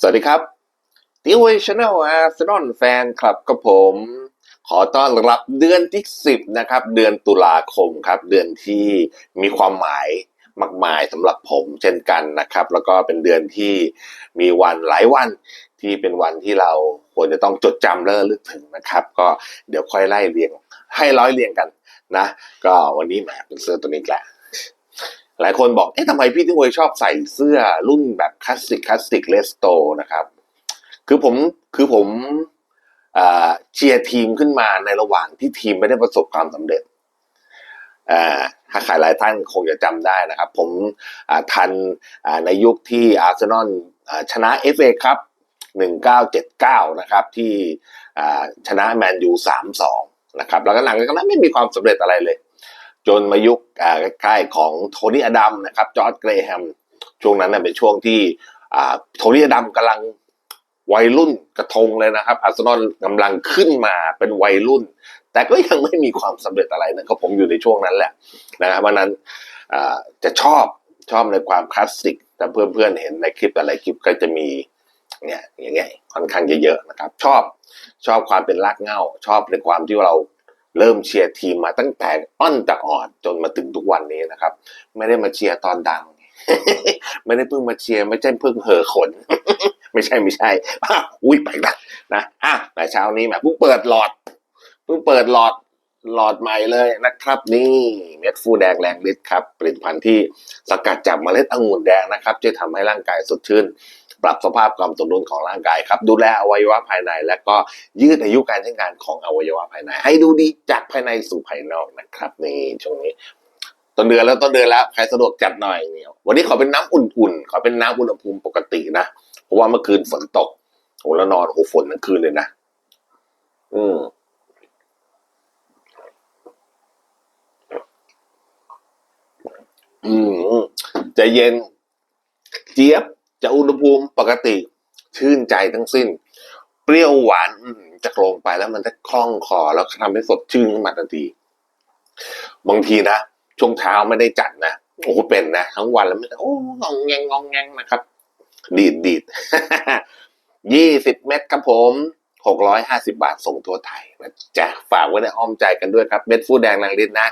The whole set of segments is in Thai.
สวัสดีครับทีวีชาแนลอาร์เซนอลแฟนคลับกับผม ขอต้อนรับเดือนที่ 10 นะครับ เดือนตุลาคมครับ เดือนที่มีความหมายมากมายสำหรับผมเช่นกันนะครับ แล้วก็เป็นเดือนที่มีวันหลายวันที่เป็นวันที่เราควรจะต้องจดจำและระลึกถึงนะครับ ก็เดี๋ยวค่อยไล่เรียงให้ร้อยเรียงกันนะ ก็วันนี้แหมเป็นเสื้อตัวนี้แหละ หลายคนบอก เอ๊ะทำไมพี่ที่เวยชอบใส่เสื้อรุ่นแบบคลาสสิกคลาสสิกเลสโตนะครับ คือผมคือผมเชียร์ทีมขึ้นมาในระหว่างที่ทีมไม่ได้ประสบความสำเร็จอ่าถ้าใครหลายท่านคงจะจำได้นะครับ ผมทันในยุคที่อาร์เซนอลอ่าชนะ FA ครับ 1979 นะครับที่ชนะแมนยู 3-2 นะครับแล้วก็หลังจากนั้นไม่มีความสำเร็จอะไรเลย จนมายุคอ่าใกล้ของโทนี่อดัมนะครับจอร์ดเกรแฮมช่วงนั้นนะเป็นช่วงที่โทนี่อดัมกำลังวัยรุ่นกระทงเลยนะครับ อาร์เซนอลกำลังขึ้นมาเป็นวัยรุ่น แต่ก็ยังไม่มีความสำเร็จอะไรนะครับผมอยู่ในช่วงนั้นแหละนะครับวันนั้นจะชอบชอบในความคลาสสิกแต่เพื่อนๆเห็นในคลิปแต่ละคลิปก็จะมีเนี่ยอย่างเงี้ยค่อนข้างเยอะๆนะครับ ชอบชอบความเป็นรากเหง้า ชอบในความที่เรา เริ่มเชียร์ทีมมาตั้งแต่อ้อนแต่อ่อนจนมาถึงทุกวันนี้นะครับ ไม่ได้มาเชียร์ตอนดัง ไม่ได้เพิ่งมาเชียร์ไม่ใช่เพิ่งเหอขน ไม่ใช่ไม่ใช่อ้าวอุ้ยไปละนะอะแต่เช้านี้แหมเพิ่งเปิดหลอดเพิ่งเปิดหลอด หลอดใหม่เลยนะครับ นี่เม็ดฟูแดงแรงฤทธิ์ครับผลิตภัณฑ์ที่สกัดจากเมล็ดองุ่นแดงนะครับจะทำให้ร่างกายสดชื่น ปรับสภาพความสมดุลของร่างกายครับ ดูแลอวัยวะภายใน และก็ยืดอายุการใช้งานของอวัยวะภายใน ให้ดูดีจากภายในสู่ภายนอกนะครับนี่ช่วงนี้ต้นเดือนแล้วต้นเดือนแล้วใครสะดวกจัดหน่อยเนี่ยวันนี้ขอเป็นน้ำอุ่นๆขอเป็นน้ำอุณหภูมิปกตินะเพราะว่าเมื่อคืนฝนตกโอ้แล้วนอนโอ้ฝนทั้งคืนเลยนะ อืม อืมจะเย็น เจี๊ยบจะอุณหภูมิปกติ ชื่นใจทั้งสิ้น เปรี้ยวหวานจะลงไปแล้วมันจะคล่องคอแล้วทำให้สดชื่นขึ้นมาทันที บางทีนะช่วงเช้าไม่ได้จัดนะโอ้เป็นนะทั้งวันแล้วไม่โอ้งองแงงงองแงงนะครับ ดีดดีดยี่สิบเม็ดครับผมหกร้อยห้าสิบาทส่งทั่วไทยนะจ๊ะฝากไว้ในอ้อมใจกันด้วยครับ เม็ดฟูแดงนางฤทธิ์นะ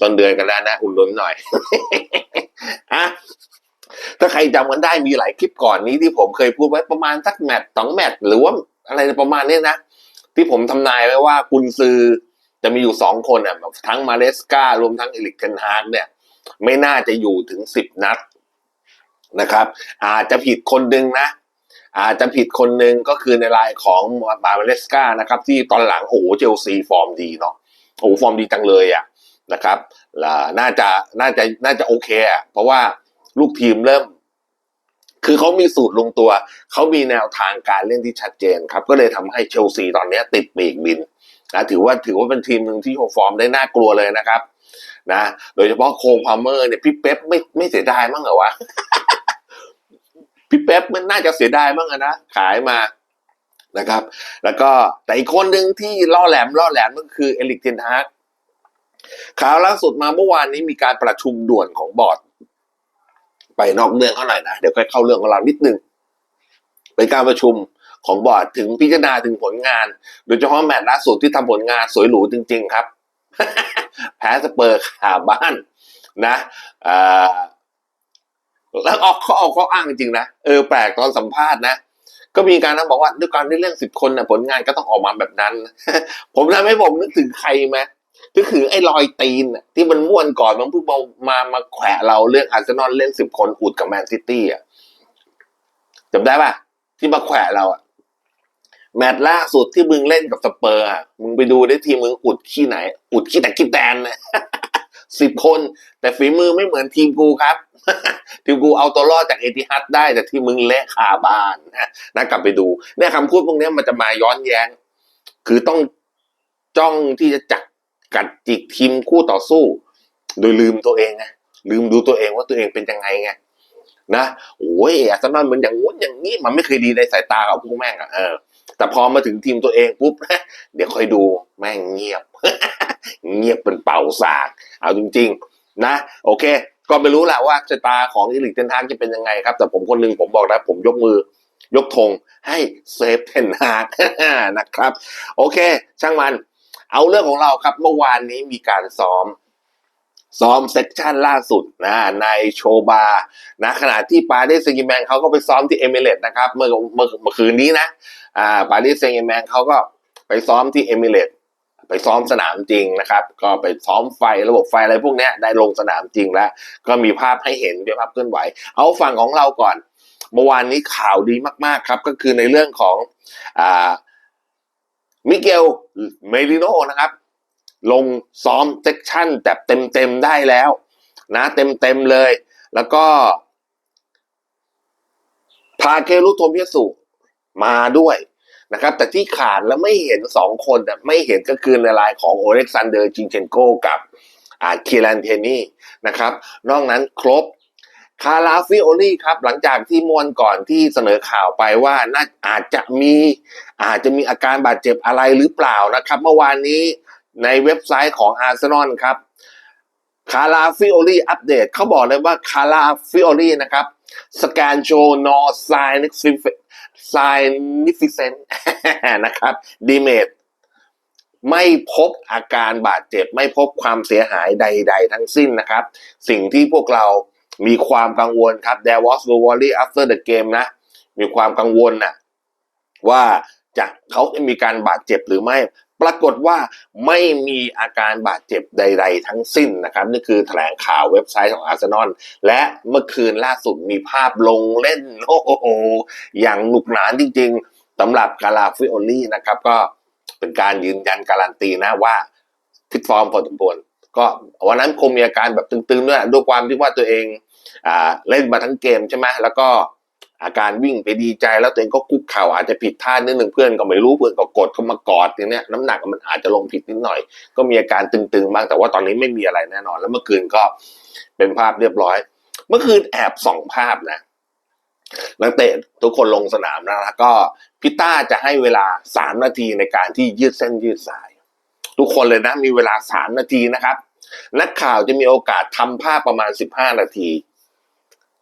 ต้นเดือนกันแล้วนะอุ่นนุนหน่อยอะถ้าใครจำกันได้มีหลายคลิปก่อนนี้ที่ผมเคยพูดไว้ประมาณสักแมตช์สองแมตช์หรือว่าอะไรประมาณนี้นะที่ผมทำนายไว้ว่ากุนซือจะมีอยู่สองคนอะทั้งมาเลสกา รวมทั้งเอลิกเทนฮาร์กเนี่ย ไม่น่าจะอยู่ถึงสิบนัดนะครับ อาจจะผิดคนหนึ่งนะ อาจจะผิดคนหนึ่งก็คือในรายของมาเลสกานะครับ ที่ตอนหลังโอ้โหเชลซีฟอร์มดีเนาะโอ้ฟอร์มดีจังเลยอะ นะครับน่าจะน่าจะน่าจะโอเคอะเพราะว่าลูกทีมเริ่ม คือเขามีสูตรลงตัว เขามีแนวทางการเล่นที่ชัดเจนครับ ก็เลยทำให้เชลซีตอนนี้ติดปีกบินนะถือว่าถือว่าเป็นทีมหนึ่งที่โชว์ฟอร์มได้น่ากลัวเลยนะครับ นะ โดยเฉพาะโคงพาเมอร์เนี่ยพี่เป๊ปไม่ไม่เสียดายมั้งเหรอวะพี่เป๊ปมันน่าจะเสียดายมั้งนะขายมานะครับ แล้วก็แต่อีกคนหนึ่งที่ล่อแหลมล่อแหลมก็คือเอลิกเทนฮาร์ก ข่าวล่าสุดมาเมื่อวานนี้มีการประชุมด่วนของบอร์ด ไปนอกเรื่องเขาไหน่นะ เดี๋ยวค่อยเข้าเรื่องของเรานิดนึงเป็นการประชุมของบอร์ดถึงพิจารณาถึงผลงาน โดยเฉพาะแมตช์ล่าสุดที่ทำผลงานสวยหรูจริง ๆ ครับ แพ้สเปอร์ขาบ้านนะแล้วออกเขาออกเขาอ้างจริงนะเออแปลกตอนสัมภาษณ์นะก็มีการนะบอกว่าด้วยการที่เล่นสิบคนนะผลงานก็ต้องออกมาแบบนั้น ผมทำให้ผมนึกถึงใครไหม กถึงไอ้รอยตีนที่มันม่วนก่อนมันเพิ่งมามามาแขวะเราเรื่องอาร์เซนอลเล่นสิบคนอุดกับแมนซิตี้อะจำได้ปะที่มาแขวะเราอะแมตช์ล่าสุดที่มึงเล่นกับสเปอร์อะมึงไปดูได้ทีมมึงอุดขี้ไหน อุดขี้แต่ขี้แตนนะสิบคน แต่ฝีมือไม่เหมือนทีมกูครับ ทีมกูเอาตัวรอดจากเอติฮัดได้ แต่ที่มึงเละคาบ้านนะกลับไปดูเนี่ยคำพูดพวกนี้มันจะมาย้อนแย้ง คือต้องจ้องที่จะจัก กัดจิกทีมคู่ต่อสู้ โดยลืมตัวเองไงลืมดูตัวเองว่าตัวเองเป็นยังไงไงนะโอ้ยอาร์เซนอลมันอย่างงู้นอย่างนี้มันไม่เคยดีในสายตาของพวกแม่งอะเออแต่พอมาถึงทีมตัวเองปุ๊บเดี๋ยวค่อยดูแม่งเงียบ เงียบเป็นเป่าสาก เอาจริง ๆ นะ โอเค ก็ไม่รู้แหละว่าชะตาของอีลิกเทนทากจะเป็นยังไงครับ แต่ผมคนหนึ่งผมบอกนะผมยกมือยกธงให้เซฟเทนฮากนะครับ โอเค ช่างมัน เอาเรื่องของเราครับเมื่อวานนี้มีการซ้อม ซ้อมเซกชันล่าสุดนะในโชบานะขณะที่ปารีสแซงต์แมงเขาก็ไปซ้อมที่เอมิเรตส์นะครับเมื่อเมื่อเมื่อคืนนี้นะอ่าปารีสแซงต์แมงเขาก็ไปซ้อมที่เอมิเรตส์ไปซ้อมสนามจริงนะครับ ก็ไปซ้อมไฟระบบไฟอะไรพวกนี้ได้ลงสนามจริงแล้ว ก็มีภาพให้เห็นเป็นภาพเคลื่อนไหว เอาฝั่งของเราก่อน เมื่อวานนี้ข่าวดีมากๆครับ ก็คือในเรื่องของอ่า มิเกลเมริโนนะครับ ลงซ้อมเซกชั่นแบบเต็มๆได้แล้ว นะเต็มๆเลย แล้วก็ พาเคลุโทมิยสุมาด้วยนะครับ แต่ที่ขาดแล้วไม่เห็นสองคนน่ะไม่เห็นก็คือในลายของโอเล็กซานเดอร์จิงเชนโกกับอ่าคีรันเทนี่นะครับ นอกนั้นครบ คาราฟิโอลี่ครับ หลังจากที่มวนก่อนที่เสนอข่าวไปว่าน่าอาจจะมีอาจจะมีอาการบาดเจ็บอะไรหรือเปล่านะครับ เมื่อวานนี้ในเว็บไซต์ของอาร์เซนอลครับคาราฟิโอลี่อัปเดตเขาบอกเลยว่าคาราฟิโอลี่นะครับสแกนโชนอไซนิฟิไซนิฟิเซนนะครับดีเมดไม่พบอาการบาดเจ็บ ไม่พบความเสียหายใด ๆ ทั้งสิ้นนะครับ สิ่งที่พวกเรา มีความกังวลครับ there was no worry after the game นะ มีความกังวลนะว่าจะเขาจะมีการบาดเจ็บหรือไม่ ปรากฏว่าไม่มีอาการบาดเจ็บใด ๆ ทั้งสิ้นนะครับ นี่คือแถลงข่าวเว็บไซต์ของอาร์เซนอลและเมื่อคืนล่าสุดมีภาพลงเล่น โอ้โห อย่างหนุกหนานจริงๆสำหรับกาลาฟิโอลี่นะครับ ก็เป็นการยืนยันการันตีนะว่าฟิตฟอร์มพอสมควรก็วันนั้นคงมีอาการแบบตึงๆด้วยด้วยความที่ว่าตัวเอง เล่นมาทั้งเกมใช่ไหมแล้วก็อาการวิ่งไปดีใจแล้วตัวเองก็คุกเข่าอาจจะผิดท่านิดหนึ่งเพื่อนก็ไม่รู้เพื่อนก็กดเข้ามากอดอย่างเนี้ยน้ำหนักมันอาจจะลงผิดนิดหน่อย ก็มีอาการตึงๆบ้างแต่ว่าตอนนี้ไม่มีอะไรแน่นอน แล้วเมื่อคืนก็เป็นภาพเรียบร้อย เมื่อคืนแอบส่องภาพนะนักเตะทุกคนลงสนามแล้วแล้วก็พิต้าจะให้เวลาสามนาทีในการที่ยืดเส้นยืดสาย ทุกคนเลยนะมีเวลาสามนาทีนะครับ นักข่าวจะมีโอกาสทำภาพประมาณสิบห้านาที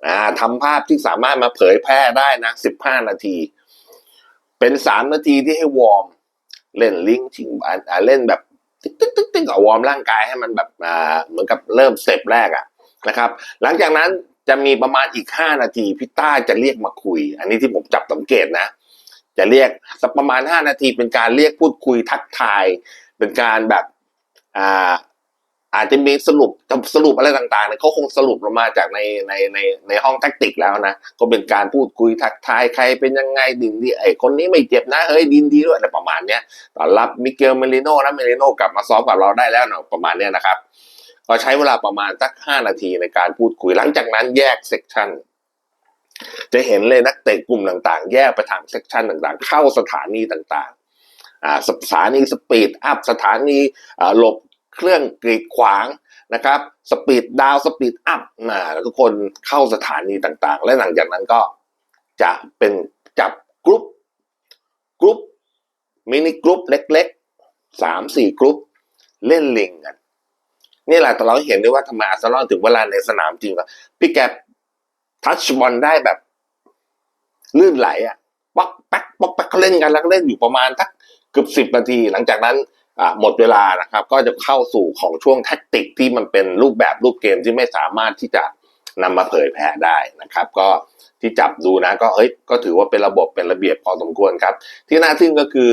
อ่าทำภาพที่สามารถมาเผยแพร่ได้นะสิบห้านาที เป็นสามนาทีที่ให้วอร์ม เล่นลิงก์ชิงอ่าเล่นแบบตึ๊กตึ๊กตึ๊กตึ๊กอะวอร์มร่างกายให้มันแบบอ่าเหมือนกับเริ่มเต็ปแรกอะนะครับ หลังจากนั้นจะมีประมาณอีกห้านาทีพี่ต้าจะเรียกมาคุย อันนี้ที่ผมจับสังเกตนะ จะเรียกสักประมาณห้านาทีเป็นการเรียกพูดคุยทักทาย เป็นการแบบอ่า อาจจะมีสรุปสรุปอะไรต่างๆเนี่ยเขาคงสรุปลงมาจากในในในในห้องแทคติกแล้วนะ ก็เป็นการพูดคุยทักทายใครเป็นยังไงดินดีไอ้คนนี้ไม่เจ็บนะเฮ้ยดินดีด้วยอะไรประมาณเนี้ยตอนรับมิเกลเมลิโน่นะเมลิโน่กลับมาซ้อมกับเราได้แล้วเนาะประมาณเนี้ยนะครับ ก็ใช้เวลาประมาณสักห้านาทีในการพูดคุยหลังจากนั้นแยกเซกชันจะเห็นเลยนักเตะกลุ่มต่างๆ แยกไปทางเซกชันต่างๆ เข้าสถานีต่างๆอ่าสถานีสปีดอัพสถานีหลบ เครื่องกรีดขวางนะครับสปีดดาวสปีดอัพนะแล้วทุกคนเข้าสถานีต่างๆ และหลังจากนั้นก็จะเป็นจับกรุ๊ปกรุ๊ปมินิกรุ๊ปเล็กๆสามสี่กรุ๊ปเล่นลิงกันนี่แหละแต่เราเห็นได้ว่าทำไมอาร์เซนอลถึงเวลาในสนามจริงแล้วพี่แกทัชบอลได้แบบ ลื่นไหลอะป๊อกแป๊กป๊อกแป๊กเขาเล่นกันแล้วก็เล่นอยู่ประมาณทักเกือบสิบนาที หลังจากนั้น หมดเวลานะครับ ก็จะเข้าสู่ของช่วงแท็กติกที่มันเป็นรูปแบบรูปเกมที่ไม่สามารถที่จะนำมาเผยแพร่ได้นะครับ ก็ที่จับดูนะก็เฮ้ยก็ถือว่าเป็นระบบเป็นระเบียบพอสมควรครับ ที่น่าทึ่งก็คือ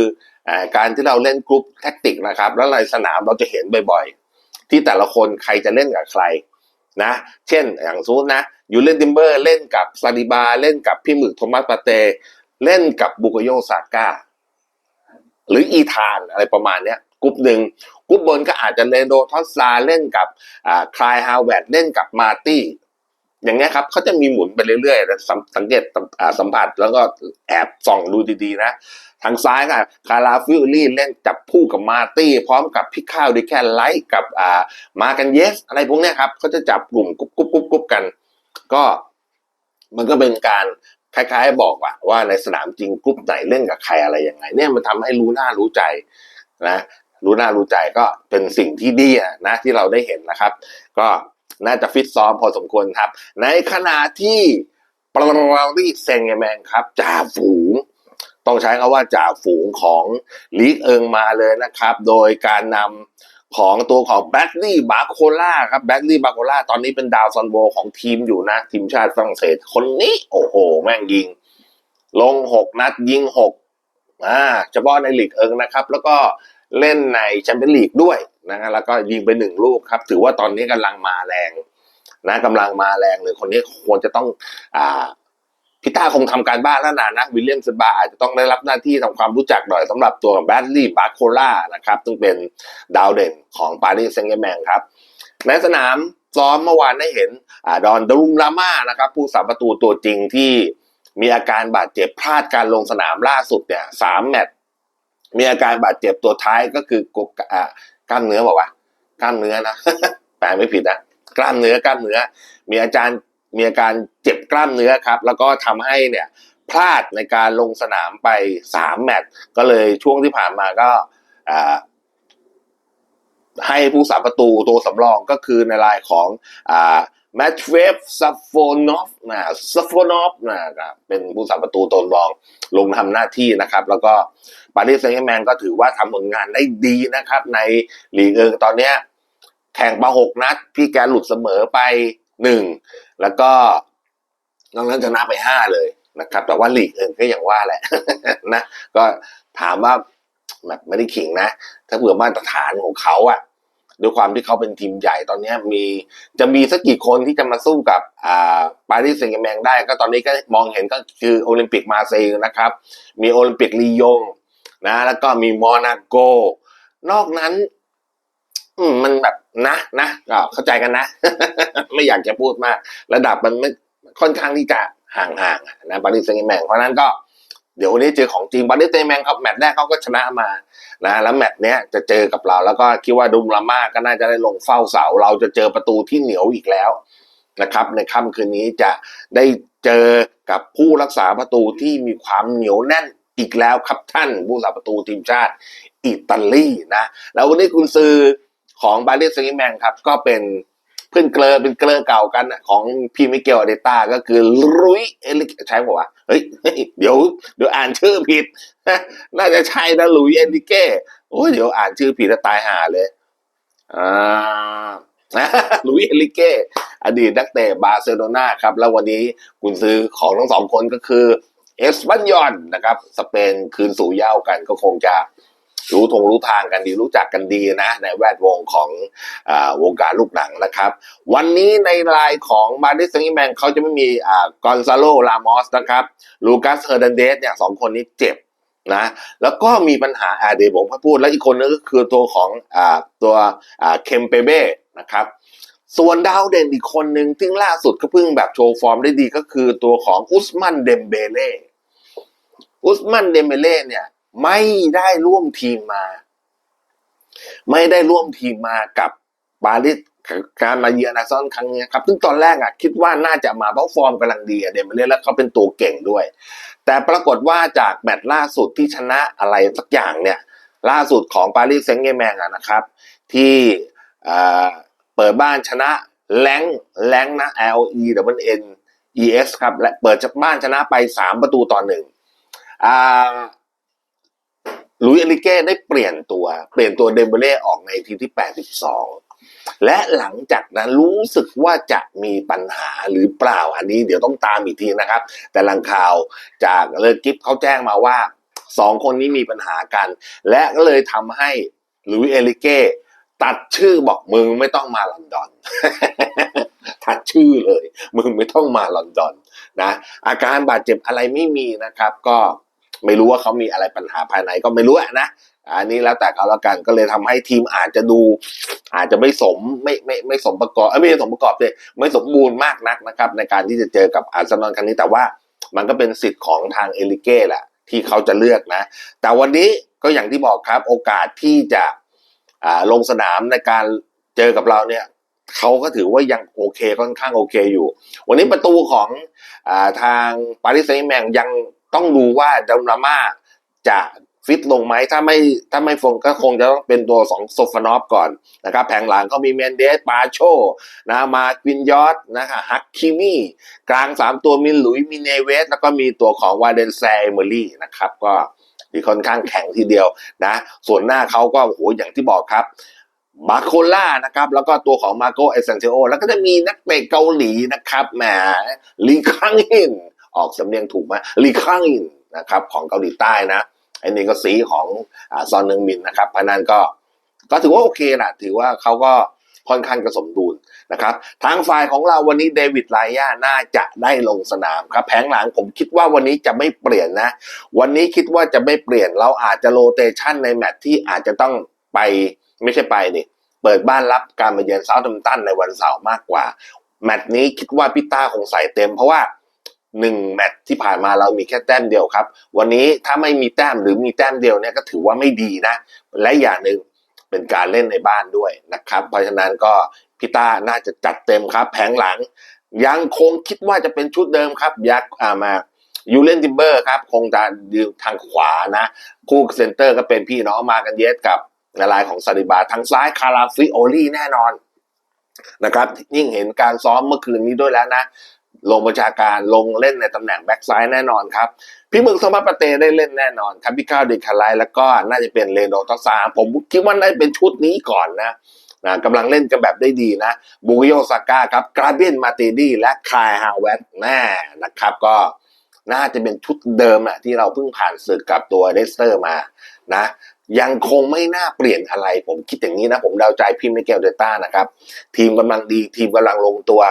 อการที่เราเล่นกรุ๊ปแท็กติกนะครับ แล้วในสนามเราจะเห็นบ่อยๆ ที่แต่ละคนใครจะเล่นกับใครนะ เช่นอย่างซูนนะยูเลนติมเบอร์เล่นกับซาดิบาเล่นกับพี่หมึกโทมัสปาเต เล่นกับบุกโยซาก้าหรืออีธานอะไรประมาณเนี้ย กรุ๊ปหนึ่งกรุ๊ปบนก็อาจจะเลนโดทอสซาเล่นกับคลายฮาวเวดเล่นกับมาตี้อย่างเงี้ยครับเขาจะมีหมุนไปเรื่อยๆสังสังเกตสัมผัสแล้วก็แอบส่องดูดีๆนะ ทางซ้ายก็คาราฟิลลี่เล่นจับคู่กับมาตี้พร้อมกับพิข้าวดิแคนไลท์กับอ่ามากันเยส อะไรพวกเนี้ยครับเขาจะจับกลุ่มกรุ๊ปกรุ๊ปกรุ๊ปกรุ๊ปกัน ก็มันก็เป็นการคล้ายๆบอกว่าว่าในสนามจริงกรุ๊ปไหนเล่นกับใครอะไรยังไง เนี่ยมันทำให้รู้หน้ารู้ใจนะ รู้หน้ารู้ใจก็เป็นสิ่งที่ดีนะที่เราได้เห็นนะครับ ก็น่าจะฟิตซ้อมพอสมควรครับ ในขณะที่ปารีสแซงแร์แมงครับจ่าฝูง ต้องใช้คำว่าจ่าฝูงของลีกเอิงมาเลยนะครับ โดยการนำของตัวของแบดลี่บาโคล่าครับแบดลี่บาโคล่าตอนนี้เป็นดาวซันโบของทีมอยู่นะ ทีมชาติฝรั่งเศสคนนี้ โอ้โห แม่งยิง ลงหกนัดยิงหกอ่าเฉพาะในลีกเอิงนะครับ แล้วก็ เล่นในแชมเปี้ยนลีกด้วยนะฮะแล้วก็ยิงไปหนึ่งลูกครับ ถือว่าตอนนี้กำลังมาแรงนะกำลังมาแรงเลยคนนี้ควรจะต้องอ่าพี่ต้าคงทำการบ้านแล้วนะนะวิลเลียมสบาอาจจะต้องได้รับหน้าที่ทำความรู้จักหน่อยสำหรับตัวแบดลี่บาโคล่านะครับซึ่งเป็นดาวเด่นของปารีสแซงต์แร์แมงครับในสนามซ้อมเมื่อวานได้เห็นอดอนดรุมลาม่านะครับผู้สาประตูตัวจริงที่มีอาการบาดเจ็บพลาดการลงสนามล่าสุดเนี่ยสามแมตช์ มีอาการบาดเจ็บตัวท้ายก็คือกกอ่ากล้ามเนื้อบอกว่ากล้ามเนื้อนะแปลไม่ผิดนะกล้ามเนื้อกล้ามเนื้อ มีอาจารย์มีอาการเจ็บกล้ามเนื้อครับ แล้วก็ทำให้เนี่ยพลาดในการลงสนามไปสามแมตช์ก็เลยช่วงที่ผ่านมาก็อ่า ให้ผู้สาประตูตัวสำรองก็คือในรายของอ่าแมทเวฟซัฟโฟนอฟนะซัฟโฟนอฟนะครับเป็นผู้สาประตูตัวรองลงทำหน้าที่นะครับ แล้วก็ปารีสแซงต์แชร์แมงก็ถือว่าทำผลงานได้ดีนะครับ ในลีกเอิงตอนนี้แข่งมาหกนัด พี่แกหลุดเสมอไปหนึ่งแล้วก็นอกนั้นชนะไปห้าเลยนะครับ แต่ว่าลีกเอิงก็อย่างว่าแหละนะ ก็ถามว่าแบบไม่ได้ขิงนะ ถ้าเผื่อมาตรฐานของเขาอะ ด้วยความที่เขาเป็นทีมใหญ่ตอนนี้มีจะมีสักกี่คนที่จะมาสู้กับอ่าปารีสแซงต์แร์แมงได้ ก็ตอนนี้ก็มองเห็นก็คือโอลิมปิกมาเซยนะครับ มีโอลิมปิกลียงนะ แล้วก็มีมอนาโก นอกนั้นมมันแบบนะนะก็เข้าใจกันนะ ไม่อยากจะพูดมาก ระดับมันไม่ค่อนข้างที่จะห่างๆนะปารีสแซงต์แมงเพราะฉะนั้นก็ เดี๋ยววันนี้เจอของจริงปารีสแซงต์แมงครับแมตช์แรกเขาก็ชนะมานะแล้วแมตช์เนี้ยจะเจอกับเรา แล้วก็คิดว่าดุมลาม่าก็น่าจะได้ลงเฝ้าเสา เราจะเจอประตูที่เหนียวอีกแล้วนะครับ ในค่ำคืนนี้จะได้เจอกับผู้รักษาประตูที่มีความเหนียวแน่นอีกแล้วครับท่านผู้รักษาประตูทีมชาติอิตาลีนะแล้ววันนี้คุณซื้อของบาเลสซิงแมงครับก็เป็น เพื่อนเกลอเป็นเกลอเก่ากันของพี่มิเกลอเดต้าก็คือลุยเอลิกใช่ป่าวะเฮ้ยเฮ้ยเดี๋ยวเดี๋ยวอ่านชื่อผิดน่าจะใช่นะลุยเอลิเก้โอ้เดี๋ยวอ่านชื่อผิดแล้วตายห่าเลยอ่าลุยเอลิเก้อดีตนักเตะบาร์เซโลนาครับ แล้ววันนี้คุณซื้อของทั้งสองคนก็คือเอสปันยอนนะครับ สเปนคืนสู่เย้ากันก็คงจะ รู้ทงรู้ทางกันดีรู้จักกันดีนะในแวดวงของอวงการลูกหนังนะครับ วันนี้ในรายของมาดิสซิงแมนเขาจะไม่มีกอนซาโลลามอสนะครับลูกัสเฮอร์นันเดสเนี่ยสองคนนี้เจ็บนะแล้วก็มีปัญหาอาเดยวผมพูดแล้วอีกคนนึงก็คือตัวของอตัวเคมเปเบ้นะครับส่วนดาวเด่นอีกคนหนึ่งที่ล่าสุดก็เพิ่งแบบโชว์ฟอร์มได้ดีก็คือตัวของอุสมันเดมเบเล่อุสมันเดมเบเล่เนี่ย ไม่ได้ร่วมทีมมา ไม่ได้ร่วมทีมมากับปารีสการมาเยือนอาร์เซนอลครั้งนี้ครับ ซึ่งตอนแรกอะคิดว่าน่าจะมาเพราะฟอร์มกำลังดีเดมเบเล่แล้วเขาเป็นตัวเก่งด้วย แต่ปรากฏว่าจากแมตช์ล่าสุดที่ชนะอะไรสักอย่างเนี่ย ล่าสุดของปารีสเซงต์แร์แมงอะนะครับ ที่เปิดบ้านชนะแรงแรงนะ L E W N E S ครับและเปิดจากบ้านชนะไปสามประตูต่อหนึ่งอ่า ลุยเอลิเก้ได้เปลี่ยนตัว เปลี่ยนตัวเดมเบเล่ออกในทีที่ 82 และหลังจากนั้นรู้สึกว่าจะมีปัญหาหรือเปล่าอันนี้เดี๋ยวต้องตามอีกทีนะครับ แต่ลังข่าวจากเลอกิฟเขาแจ้งมาว่าสองคนนี้มีปัญหากัน และก็เลยทำให้ลุยเอลิเก้ตัดชื่อบอกมึงไม่ต้องมาลอนดอน ตัดชื่อเลย มึงไม่ต้องมาลอนดอนนะอาการบาดเจ็บอะไรไม่มีนะครับ ก็ ไม่รู้ว่าเขามีอะไรปัญหาภายในก็ไม่รู้อะนะอันนี้แล้วแต่เขาแล้วกันก็เลยทำให้ทีมอาจจะดู อาจจะไม่สมไม่ไม่ไม่สมประกอบไม่สมประกอบเลยไม่สมบูรณ์มากนักนะครับ ในการที่จะเจอกับอาร์เซนอลครั้งนี้แต่ว่ามันก็เป็นสิทธิ์ของทางเอลิเก้แหละที่เขาจะเลือกนะ แต่วันนี้ก็อย่างที่บอกครับโอกาสที่จะอ่าลงสนามในการเจอกับเราเนี่ยเขาก็ถือว่ายังโอเคค่อนข้างโอเคอยู่ วันนี้ประตูของอาทางปารีสแซงต์แมงยัง ต้องดูว่าดาราม่าจะฟิตลงไหมถ้าไม่ถ้าไม่ฟงก็คงจะต้องเป็นตัวสองโซฟานอฟก่อนนะครับแผงหลังก็มีเมนเดสปาโชนะมาควินยอตนะคะฮักคิมี่กลางสามตัวมีหลุยมีเนเวส แล้วก็มีตัวของวาเดนแซเมอรี่นะครับก็ที่ค่อนข้างแข็งทีเดียวนะ ส่วนหน้าเขาก็โอ้โหอย่างที่บอกครับบาโคล่านะครับ แล้วก็ตัวของมาโกเอเซนเซโอแล้วก็จะมีนักเตะเกาหลีนะครับแหมลีคังอิน ออกสำเนียงถูกไหมลีคังอินนะครับของเกาหลีใต้นะอ้นี่ก็สีของอซอนนึงมินนะครับเพราะนั้นก็ก็ถือว่าโอเคนะถือว่าเขาก็ค่อนข้างจะสมดุลนะครับ ทางฝ่ายของเราวันนี้เดวิดไลย่าน่าจะได้ลงสนามครับแผงหลังผมคิดว่าวันนี้จะไม่เปลี่ยนนะ วันนี้คิดว่าจะไม่เปลี่ยนเราอาจจะโรเตชันในแมตช์ที่อาจจะต้องไปไม่ใช่ไปนี่เปิดบ้านรับการมาเยือนเซาท์แฮมตันในวันเสาร์มากกว่า แมตช์นี้คิดว่าพิต้าคงใส่เต็มเพราะว่า หนึ่งแมตช์ที่ผ่านมาเรามีแค่แต้มเดียวครับ วันนี้ถ้าไม่มีแต้มหรือมีแต้มเดียวเนี่ยก็ถือว่าไม่ดีนะ และอย่างหนึ่งเป็นการเล่นในบ้านด้วยนะครับ เพราะฉะนั้นก็พิต้าน่าจะจัดเต็มครับ แผงหลัง ยังคงคิดว่าจะเป็นชุดเดิมครับ ยักษ์อามายูเลนติมเบอร์ครับ คงจะยืนทางขวานะ คู่เซนเตอร์ก็เป็นพี่น้องมากันเยสกับในลายของซาดิบาทางซ้ายคาราฟิโอลี่แน่นอนนะครับยิ่งเห็นการซ้อมเมื่อคืนนี้ด้วยแล้วนะ ลงประชาการลงเล่นในตำแหน่งแบ็กซ้ายแน่นอนครับ พี่มึงสมาปเตได้เล่นแน่นอนครับพี่ก้าวเดคาไลแล้วก็น่าจะเป็นเรโนตอซาผมคิดว่าน่าจะเป็นชุดนี้ก่อนนะนะกำลังเล่นกันแบบได้ดีนะบุกโยซาก้าครับกราเบียนมาเตดีและคายฮาวเวตแน่นะครับก็น่าจะเป็นชุดเดิมอะที่เราเพิ่งผ่านศึกกับตัวเลสเตอร์มานะยังคงไม่น่าเปลี่ยนอะไร ผมคิดอย่างนี้นะ ผมเดาใจพิมพ์ในเกลเดต้านะครับ ทีมกำลังดีทีมกำลังลงตัว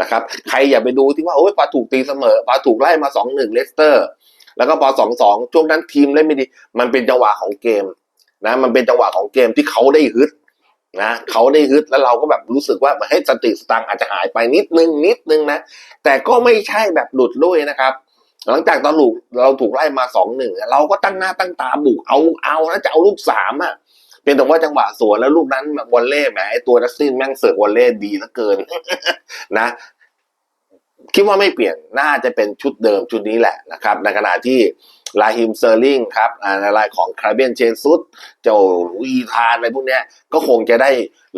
นะครับ ใครอย่าไปดูที่ว่าโอ้ยพอถูกตีเสมอพอถูกไล่มาสองหนึ่งเลสเตอร์ แล้วก็พอสองสองช่วงนั้นทีมเล่นไม่ดี มันเป็นจังหวะของเกมนะ มันเป็นจังหวะของเกมที่เขาได้ฮึดนะเขาได้ฮึดแล้วเราก็แบบรู้สึกว่าให้สติสตังอาจจะหายไปนิดนึงนิดนึงนะ แต่ก็ไม่ใช่แบบหลุดลุ่ยนะครับ หลังจากตอนหลูกเราถูกไล่มาสองหนึ่งเราก็ตั้งหน้าตั้งตาบุกเอาเอานะจะเอาลูกสามอะ เป็นแต่ว่าจังหวะสวนแล้วลูกนั้นวอลเล่แหมไอตัวดัสซินแม่งเสือกวอลเล่ดีเหลือเกินนะคิดว่าไม่เปลี่ยนน่าจะเป็นชุดเดิมชุดนี้แหละนะครับ ในขณะที่ลาฮิมเซอร์ลิงครับในรายของคาร์เบนเชนซุดเจ้าวีทานอะไรพวกนี้ก็คงจะได้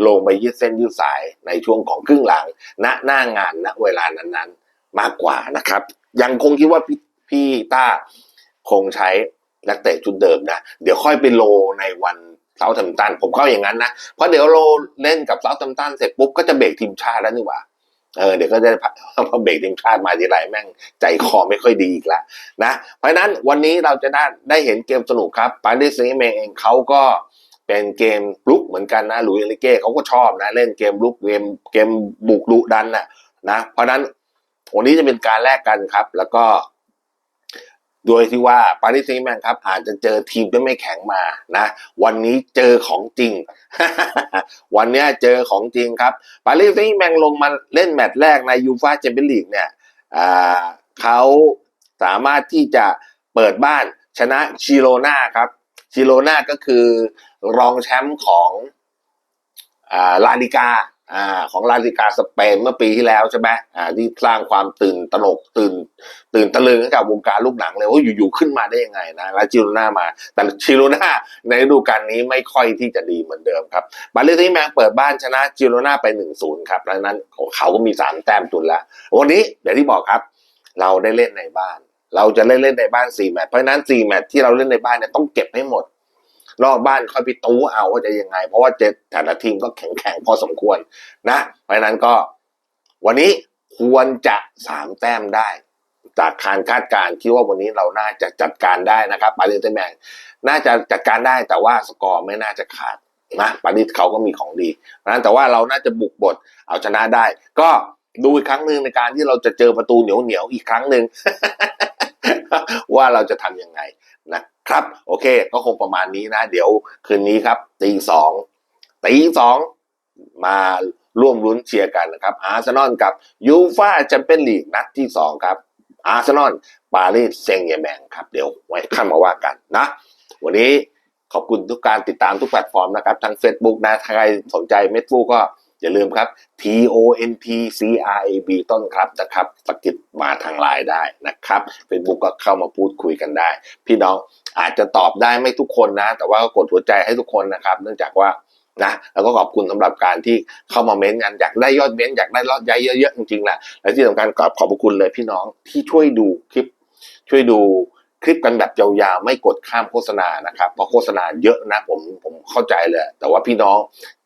ลงไปยืดเส้นยืดสายในช่วงของครึ่งหลัง ณหน้างานณเวลานั้นๆ มากกว่านะครับ ยังคงคิดว่าพี่พี่ต้าคงใช้นักเตะชุดเดิมนะ เดี๋ยวค่อยไปโลในวัน เซาท์แฮมตันผมเข้าอย่างนั้นนะเพราะเดี๋ยวโลเล่นกับเซาท์แฮมตันเสร็จปุ๊บก็จะเบรกทีมชาติแล้วนี่หว่าเออเดี๋ยวก็จะพอเบรกทีมชาติมาทีไรแม่งใจคอไม่ค่อยดีอีกแล้วนะเพราะนั้นวันนี้เราจะได้ได้เห็นเกมสนุกครับปารีสแซงต์แมงเองเขาก็เป็นเกมลุกเหมือนกันนะหลุยเอลิเก้เขาก็ชอบนะ เล่นเกมลุกเกมเกมบุกดุดันนะนะเพราะนั้นวันนี้จะเป็นการแลกกันครับ แล้วก็ โดยที่ว่าปารีสแซงต์แมงครับอาจจะเจอทีมที่ไม่แข็งมานะ วันนี้เจอของจริง วันนี้เจอของจริงครับปารีสแซงต์แมงลงมาเล่นแมตช์แรกในยูฟ่าแชมเปี้ยนลีกเนี่ยเขาสามารถที่จะเปิดบ้านชนะชิโรนาครับชิโรนาก็คือรองแชมป์ของอลาลิกา อ่าของลาลิกาสเปนเมื่อปีที่แล้วใช่ไหมอ่าที่สร้างความตื่นตระหนกตื่น ตื่นตะลึงให้กับวงการลูกหนังเลยว่าอยู่ๆขึ้นมาได้ยังไงนะแล้วชิโรนามา แต่ชิโรนาในฤดูกาลนี้ไม่ค่อยที่จะดีเหมือนเดิมครับบาเลซี่แมงเปิดบ้านชนะจิโรนาไป1-0ครับดังนั้นเขาก็มี 3 แต้มตุนแล้ว วันนี้อย่างที่บอกครับ เราได้เล่นในบ้าน เราจะเล่นเล่นในบ้าน4แมตช์เพราะฉะนั้น4แมตช์ที่เราเล่นในบ้านเนี่ยต้องเก็บให้หมด รอบบ้านค่อยไปตู้เอาว่าจะยังไง เพราะว่าเจ็ดแต่ละทีมก็แข็งแข็งๆพอสมควรนะเพราะนั้นก็ วันนี้ควรจะสามแต้มได้ จากการคาดการณ์คิดว่าวันนี้เราน่าจะจัดการได้นะครับปารีสแซงต์แมงน่าจะจัดการได้แต่ว่าสกอร์ไม่น่าจะขาดนะปารีสเขาก็มีของดีเพราะนั้นแต่ว่าเราน่าจะบุกบทเอาชนะได้ ก็ดูอีกครั้งหนึ่งในการที่เราจะเจอประตูเหนียวเหนียวๆอีกครั้งหนึ่งว่าเราจะทำยังไงนะ ครับ โอเค ก็คงประมาณนี้นะ เดี๋ยวคืนนี้ครับตีสองตีสองมาร่วมลุ้นเชียร์กันนะครับ อาร์เซนอลกับยูฟ่าแชมเปี้ยนลีกนัดที่สองครับ อาร์เซนอลปารีสเซงต์แยแมงครับ เดี๋ยวไว้ข้ามาว่ากันนะ วันนี้ขอบคุณทุกการติดตามทุกแพลตฟอร์มนะครับ ทั้ง Facebook นะถ้าใครสนใจเม็ดฟูก็ อย่าลืมครับ T O N T C R A B ต้นครับนะครับสกิดมาทางไลน์ได้นะครับ Facebook ก็เข้ามาพูดคุยกันได้ พี่น้องอาจจะตอบได้ไม่ทุกคนนะ แต่ว่าก็กดหัวใจให้ทุกคนนะครับ เนื่องจากว่านะแล้วก็ขอบคุณสำหรับการที่เข้ามาเม้นต์กันอยากได้ยอดเม้นต์อยากได้ยอดย้ายเยอะๆจริงๆแหละและที่สำคัญขอบขอบคุณเลยพี่น้องที่ช่วยดูคลิป ช่วยดูคลิปกันแบบยาวๆ ไม่กดข้ามโฆษณานะครับเพราะโฆษณาเยอะนะผมผมเข้าใจเลย แต่ว่าพี่น้อง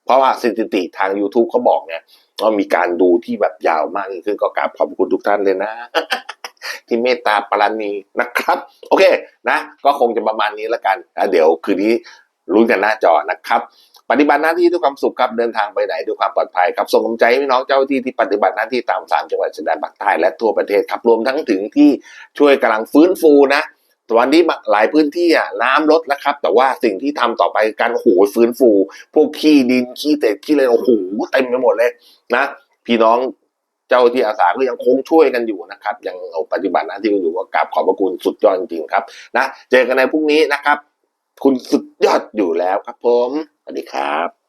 เพราะว่าสถิติทาง YouTube เขาบอกเนี่ยว่ามีการดูที่แบบยาวมากขึ้นก็กราบขอบคุณทุกท่านเลยนะ ที่เมตตาปราณีนะครับ โอเคนะ ก็คงจะประมาณนี้แล้วกันแล้วเดี๋ยวคืนนี้ลุ้นกันหน้าจอนะครับ ปฏิบัติหน้าที่ด้วยความสุขครับเดินทางไปไหนด้วยความปลอดภัยครับส่งกำลังใจให้พี่น้องเจ้าหน้าที่ที่ปฏิบัติหน้าที่ตามสามจังหวัดชายแดนภาคใต้และทั่วประเทศครับรวมทั้งถึงที่ช่วยกำลังฟื้นฟูนะ ตอนนี้หลายพื้นที่อะน้ำลดแล้วครับ แต่ว่าสิ่งที่ทำต่อไปการโอ้โหฟื้นฟู พวกขี้ดินขี้เศษขี้เลยโอ้โหเต็มไปหมดเลยนะพี่น้องเจ้าที่อาสาก็ยังคงช่วยกันอยู่นะครับ ยังเอาปฏิบัติหน้าที่กันอยู่ก็กราบขอบพระคุณสุดยอดจริงๆครับนะเจอกันในพรุ่งนี้นะครับ คุณสุดยอดอยู่แล้วครับผมสวัสดีครับ